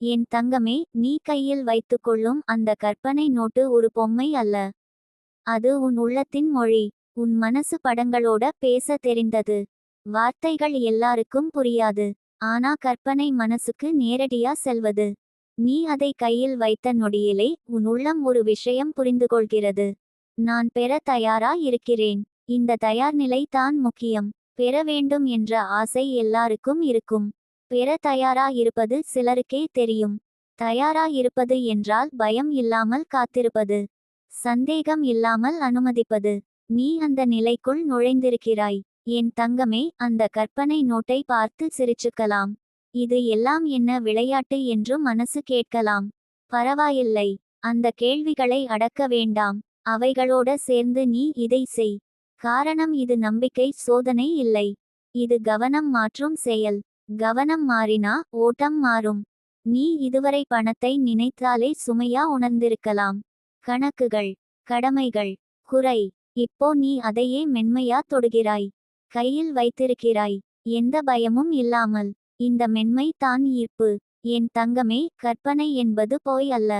என் தங்கமே நீ கையில் வைத்துக்கொள்ளும் அந்த கற்பனை நோட்டு ஒரு பொம்மை அல்ல. அது உன் உள்ளத்தின் மொழி. உன் மனசு படங்களோட பேச தெரிந்தது. வார்த்தைகள் எல்லாருக்கும் புரியாது. ஆனா கற்பனை மனசுக்கு நேரடியா செல்வது. நீ அதை கையில் வைத்த நொடியிலே உன் உள்ளம் ஒரு விஷயம் புரிந்து கொள்கிறது. நான் பெற தயாரா இருக்கிறேன். இந்த தயார் நிலை தான் முக்கியம். பெற வேண்டும் என்ற ஆசை எல்லாருக்கும் இருக்கும். பெற தயாரா இருப்பது சிலருக்கே தெரியும். தயாரா இருப்பது என்றால் பயம் இல்லாமல் காத்திருப்பது. சந்தேகம் இல்லாமல் அனுமதிப்பது. நீ அந்த நிலைக்குள் நுழைந்திருக்கிறாய். என் தங்கமே அந்த கற்பனை நோட்டை பார்த்து சிரிச்சுக்கலாம். இது எல்லாம் என்ன விளையாட்டு என்று மனசு கேட்கலாம். பரவாயில்லை. அந்த கேள்விகளை அடக்க வேண்டாம். அவைகளோட சேர்ந்து நீ இதை செய். காரணம் இது நம்பிக்கை சோதனை இல்லை. இது கவனம் மாற்றும் செயல். கவனம் மாறினா ஓட்டம் மாறும். நீ இதுவரை பணத்தை நினைத்தாலே சுமையா உணர்ந்திருக்கலாம். கணக்குகள் கடமைகள் குறை. இப்போ நீ அதையே மென்மையா தொடுகிறாய். கையில் வைத்திருக்கிறாய். எந்த பயமும் இல்லாமல். இந்த மென்மை தான் ஈர்ப்பு. என் தங்கமே கற்பனை என்பது போய் அல்ல.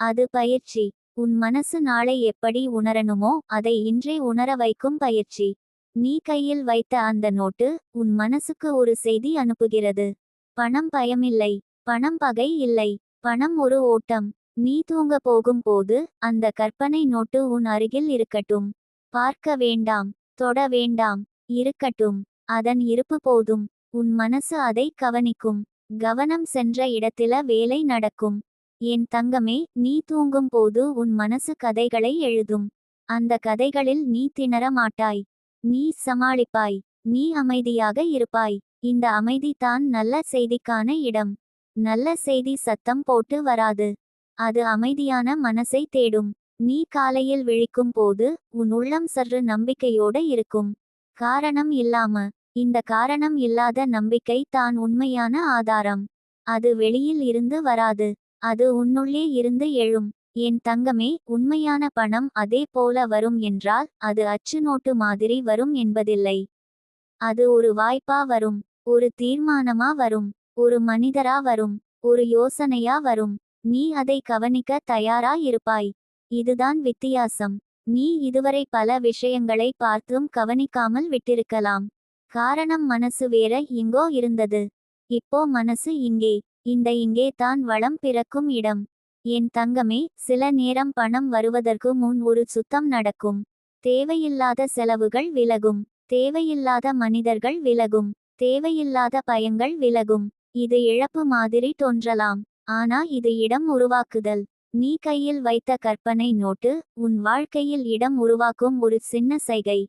அது பயிற்சி. உன் மனசு நாளை எப்படி உணரணுமோ அதை இன்றே உணர வைக்கும் பயிற்சி. நீ கையில் வைத்த அந்த நோட்டு உன் மனசுக்கு ஒரு செய்தி அனுப்புகிறது. பணம் பயமில்லை. பணம் பகை இல்லை. பணம் ஒரு ஓட்டம். நீ தூங்க போகும் போது அந்த கற்பனை நோட்டு உன் அருகில் இருக்கட்டும். பார்க்க வேண்டாம். தொட வேண்டாம். இருக்கட்டும். அதன் இருப்பு போதும். உன் மனசு அதை கவனிக்கும். கவனம் சென்ற இடத்தில வேலை நடக்கும். என் தங்கமே நீ தூங்கும் போது உன் மனசு கதைகளை எழுதும். அந்த கதைகளில் நீ திணற மாட்டாய். நீ சமாளிப்பாய். நீ அமைதியாக இருப்பாய். இந்த அமைதி தான் நல்ல செய்திக்கான இடம். நல்ல செய்தி சத்தம் போட்டு வராது. அது அமைதியான மனசை தேடும். நீ காலையில் விழிக்கும் போது உன் உள்ளம் சற்று நம்பிக்கையோட இருக்கும். காரணம் இல்லாம. இந்த காரணம் இல்லாத நம்பிக்கை தான் உண்மையான ஆதாரம். அது வெளியில் இருந்து வராது. அது உன்னுள்ளே இருந்து எழும். என் தங்கமே உண்மையான பணம் அதே போல வரும் என்றால் அது அச்சு நோட்டு மாதிரி வரும் என்பதில்லை. அது ஒரு வாய்ப்பா வரும் ஒரு தீர்மானமா வரும் ஒரு மனிதரா வரும் ஒரு யோசனையா வரும். நீ அதை கவனிக்க தயாரா இருப்பாய். இதுதான் வித்தியாசம். நீ இதுவரை பல விஷயங்களை பார்த்தும் கவனிக்காமல் விட்டிருக்கலாம். காரணம் மனசு வேற இங்கோ இருந்தது. இப்போ மனசு இங்கே. இந்த இங்கே தான் வளம் பிறக்கும் இடம். என் தங்கமே சில நேரம் பணம் வருவதற்கு முன் ஒரு சுத்தம் நடக்கும். தேவையில்லாத செலவுகள் விலகும். தேவையில்லாத மனிதர்கள் விலகும். தேவையில்லாத பயங்கள் விலகும். இது இழப்பு மாதிரி தோன்றலாம். ஆனா இது இடம் உருவாக்குதல். நீ கையில் வைத்த கற்பனை நோட்டு உன் வாழ்க்கையில் இடம் உருவாக்கும் ஒரு சின்ன சைகை.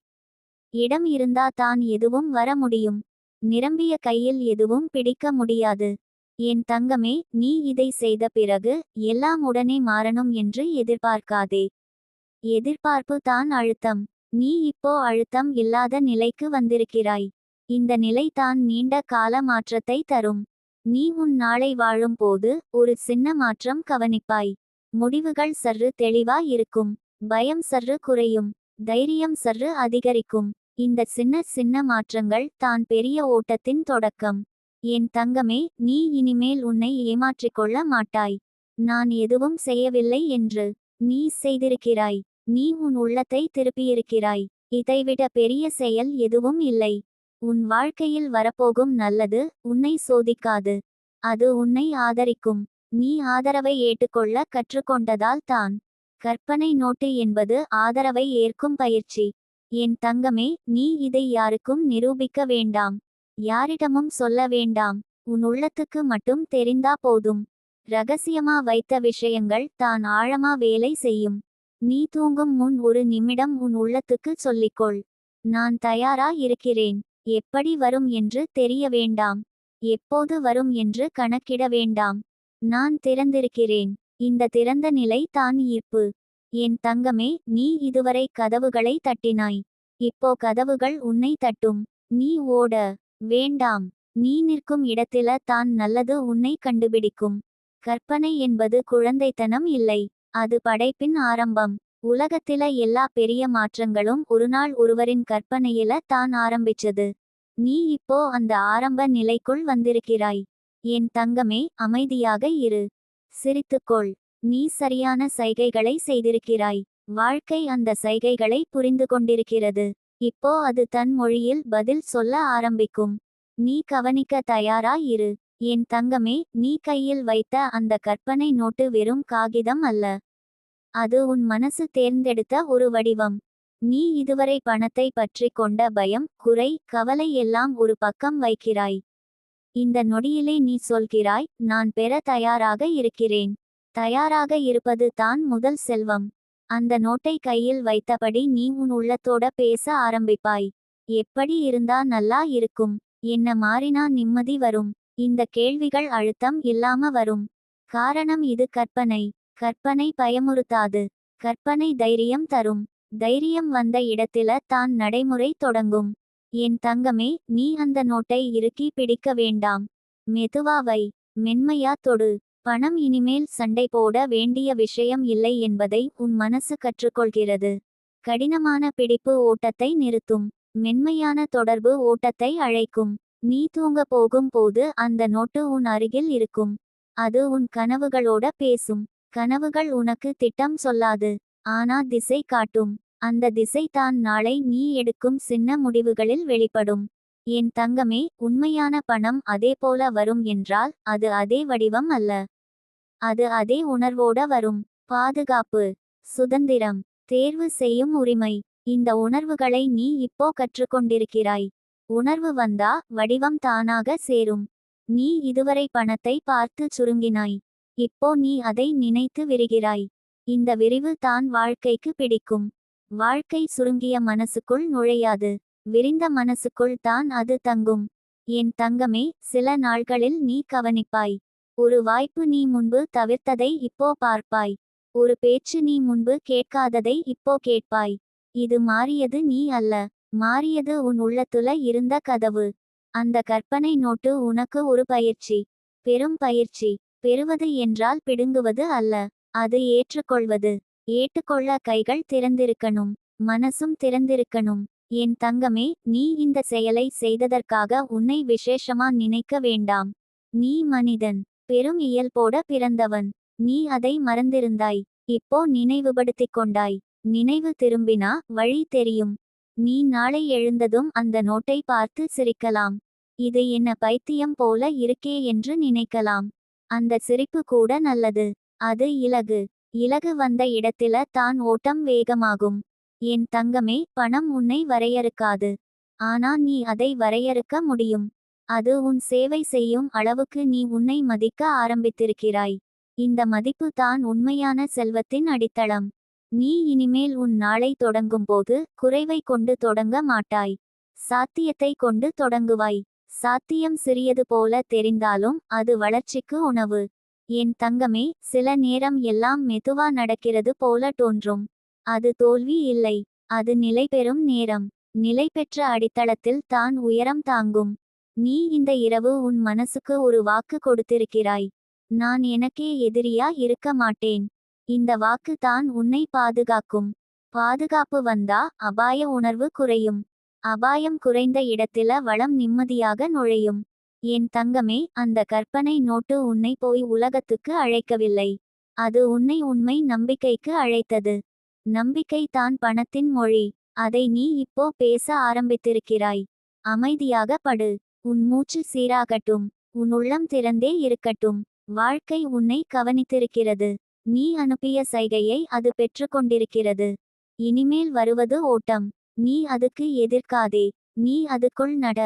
இடம் இருந்தா தான் எதுவும் வர முடியும். நிரம்பிய கையில் எதுவும் பிடிக்க முடியாது. என் தங்கமே நீ இதை செய்த பிறகு எல்லாம் உடனே மாறணும் என்று எதிர்பார்க்காதே. எதிர்பார்ப்பு தான் அழுத்தம். நீ இப்போ அழுத்தம் இல்லாத நிலைக்கு வந்திருக்கிறாய். இந்த நிலை தான் நீண்ட கால மாற்றத்தை தரும். நீ உன் நாளை வாழும் போது ஒரு சின்ன மாற்றம் கவனிப்பாய். முடிவுகள் சற்று தெளிவா இருக்கும். பயம் சற்று குறையும். தைரியம் சற்று அதிகரிக்கும். இந்த சின்ன சின்ன மாற்றங்கள் தான் பெரிய ஓட்டத்தின் தொடக்கம். என் தங்கமே நீ இனிமேல் உன்னை ஏமாற்றிக்கொள்ள மாட்டாய். நான் எதுவும் செய்யவில்லை என்று நீ செய்திருக்கிறாய். நீ உன் உள்ளத்தை திருப்பியிருக்கிறாய். இதைவிட பெரிய செயல் எதுவும் இல்லை. உன் வாழ்க்கையில் வரப்போகும் நல்லது உன்னை சோதிக்காது. அது உன்னை ஆதரிக்கும். நீ ஆதரவை ஏற்றுக்கொள்ள கற்றுக்கொண்டதால் தான். கற்பனை நோட்டு என்பது ஆதரவை ஏற்கும் பயிற்சி. என் தங்கமே நீ இதை யாருக்கும் நிரூபிக்க வேண்டாம். யாரிடமும் சொல்ல வேண்டாம். உன் உள்ளத்துக்கு மட்டும் தெரிந்தா போதும். ரகசியமா வைத்த விஷயங்கள் தான் ஆழமா வேலை செய்யும். நீ தூங்கும் முன் ஒரு நிமிடம் உன் உள்ளத்துக்கு சொல்லிக்கொள். நான் தயாரா இருக்கிறேன். எப்படி வரும் என்று தெரிய வேண்டாம். எப்போது வரும் என்று கணக்கிட வேண்டாம். நான் திறந்திருக்கிறேன். இந்த திறந்த நிலை தான் ஈர்ப்பு. என் தங்கமே நீ இதுவரை கதவுகளை தட்டினாய். இப்போ கதவுகள் உன்னை தட்டும். நீ ஓட. வேண்டாம் நீ நிற்கும் இடத்தில தான் நல்லது உன்னை கண்டுபிடிக்கும். கற்பனை என்பது குழந்தைத்தனம் இல்லை அது படைப்பின் ஆரம்பம். உலகத்தில எல்லா பெரிய மாற்றங்களும் ஒருநாள் ஒருவரின் கற்பனையில தான் ஆரம்பிச்சது. நீ இப்போ அந்த ஆரம்ப நிலைக்குள் வந்திருக்கிறாய். என் தங்கமே அமைதியாக இரு. சிரித்துக்கொள். நீ சரியான சைகைகளை செய்திருக்கிறாய். வாழ்க்கை அந்த சைகைகளை புரிந்து கொண்டிருக்கிறது. இப்போ அது தன் மொழியில் பதில் சொல்ல ஆரம்பிக்கும். நீ கவனிக்க தயாரா இரு. என் தங்கமே நீ கையில் வைத்த அந்த கற்பனை நோட்டு வெறும் காகிதம் அல்ல. அது உன் மனசு தேர்ந்தெடுத்த ஒரு வடிவம். நீ இதுவரை பணத்தை பற்றி கொண்ட பயம் குறை கவலை எல்லாம் ஒரு பக்கம் வைக்கிறாய். இந்த நொடியிலே நீ சொல்கிறாய் நான் பெற தயாராக இருக்கிறேன். தயாராக இருப்பது தான் முதல் செல்வம். அந்த நோட்டை கையில் வைத்தபடி நீ உன் உள்ளத்தோட பேச ஆரம்பிப்பாய். எப்படி இருந்தா நல்லா இருக்கும். என்ன மாறினா நிம்மதி வரும். இந்த கேள்விகள் அழுத்தம் இல்லாம வரும். காரணம் இது கற்பனை. கற்பனை பயமுறுத்தாது. கற்பனை தைரியம் தரும். தைரியம் வந்த இடத்தில தான் நடைமுறை தொடங்கும். என் தங்கமே நீ அந்த நோட்டை இறுக்கி பிடிக்க வேண்டாம். மெதுவாவை மென்மையா தொடு. பணம் இனிமேல் சண்டை போட வேண்டிய விஷயம் இல்லை என்பதை உன் மனசு கற்றுக்கொள்கிறது. கடினமான பிடிப்பு ஓட்டத்தை நிறுத்தும். மென்மையான தொடர்பு ஓட்டத்தை அழைக்கும். நீ தூங்க போகும் போது அந்த நோட்டு உன் அருகில் இருக்கும். அது உன் கனவுகளோட பேசும். கனவுகள் உனக்கு திட்டம் சொல்லாது. ஆனா திசை காட்டும். அந்த திசை தான் நாளை நீ எடுக்கும் சின்ன முடிவுகளில் வெளிப்படும். என் தங்கமே உண்மையான பணம் அதே போல வரும் என்றால் அது அதே வடிவம் அல்ல. அது அதே உணர்வோட வரும். பாதுகாப்பு சுதந்திரம் தேர்வு செய்யும் உரிமை. இந்த உணர்வுகளை நீ இப்போ கற்றுக்கொண்டிருக்கிறாய். உணர்வு வந்தா வடிவம் தானாக சேரும். நீ இதுவரை பணத்தை பார்த்து சுருங்கினாய். இப்போ நீ அதை நினைத்து விரிகிறாய். இந்த விரிவு தான் வாழ்க்கைக்கு பிடிக்கும். வாழ்க்கை சுருங்கிய மனசுக்குள் நுழையாது. விரிந்த மனசுக்குள் தான் அது தங்கும். என் தங்கமே சில நாள்களில் நீ கவனிப்பாய். ஒரு வாய்ப்பு நீ முன்பு தவிர்த்ததை இப்போ பார்ப்பாய். ஒரு பேச்சு நீ முன்பு கேட்காததை இப்போ கேட்பாய். இது மாறியது நீ அல்ல. மாறியது உன் உள்ளத்துல இருந்த கதவு. அந்த கற்பனை நோட்டு உனக்கு ஒரு பயிற்சி. பெரும் பயிற்சி. பெறுவது என்றால் பிடுங்குவது அல்ல. அது ஏற்றுக்கொள்வது. ஏற்றுக்கொள்ள கைகள் திறந்திருக்கணும். மனசும் திறந்திருக்கணும். என் தங்கமே நீ இந்த செயலை செய்ததற்காக உன்னை விசேஷமா நினைக்க வேண்டாம். நீ மனிதன். பெரும் இயல்போட பிறந்தவன். நீ அதை மறந்திருந்தாய். இப்போ நினைவுபடுத்திக் கொண்டாய். நினைவு திரும்பினா வழி தெரியும். நீ நாளை எழுந்ததும் அந்த நோட்டை பார்த்து சிரிக்கலாம். இது என்ன பைத்தியம் போல இருக்கே என்று நினைக்கலாம். அந்த சிரிப்பு கூட நல்லது. அது இலகு. இலகு வந்த இடத்தில தான் ஓட்டம் வேகமாகும். என் தங்கமே பணம் உன்னை வரையறுக்காது. ஆனா நீ அதை வரையறுக்க முடியும். அது உன் சேவை செய்யும் அளவுக்கு நீ உன்னை மதிக்க ஆரம்பித்திருக்கிறாய். இந்த மதிப்பு தான் உண்மையான செல்வத்தின் அடித்தளம். நீ இனிமேல் உன் நாளை தொடங்கும்போது குறைவை கொண்டு தொடங்க மாட்டாய். சாத்தியத்தை கொண்டு தொடங்குவாய். சாத்தியம் சிறியது போல தெரிந்தாலும் அது வளர்ச்சிக்கு உணவு. என் தங்கமே சில நேரம் எல்லாம் மெதுவா நடக்கிறது போல தோன்றும். அது தோல்வி இல்லை. அது நிலை பெறும் நேரம். நிலை பெற்ற அடித்தளத்தில் தான் உயரம் தாங்கும். நீ இந்த இரவு உன் மனசுக்கு ஒரு வாக்கு கொடுத்திருக்கிறாய். நான் எனக்கே எதிரியா இருக்க மாட்டேன். இந்த வாக்கு தான் உன்னை பாதுகாக்கும். பாதுகாப்பு வந்தா அபாய உணர்வு குறையும். அபாயம் குறைந்த இடத்தில வளம் நிம்மதியாக நுழையும். என் தங்கமே அந்த கற்பனை நோட்டு உன்னை போய் உலகத்துக்கு அழைக்கவில்லை. அது உன்னை உண்மை நம்பிக்கைக்கு அழைத்தது. நம்பிக்கை தான் பணத்தின் மொழி. அதை நீ இப்போ பேச ஆரம்பித்திருக்கிறாய். அமைதியாக படு. உன் மூச்சு சீராகட்டும் உன் உள்ளம் திறந்தே இருக்கட்டும். வாழ்க்கை உன்னை கவனித்திருக்கிறது. நீ அனுப்பிய சைகையை அது பெற்றுக்கொண்டிருக்கிறது இனிமேல் வருவது ஓட்டம். நீ அதுக்கு எதிர்க்காதே. நீ அதுக்குள் நட.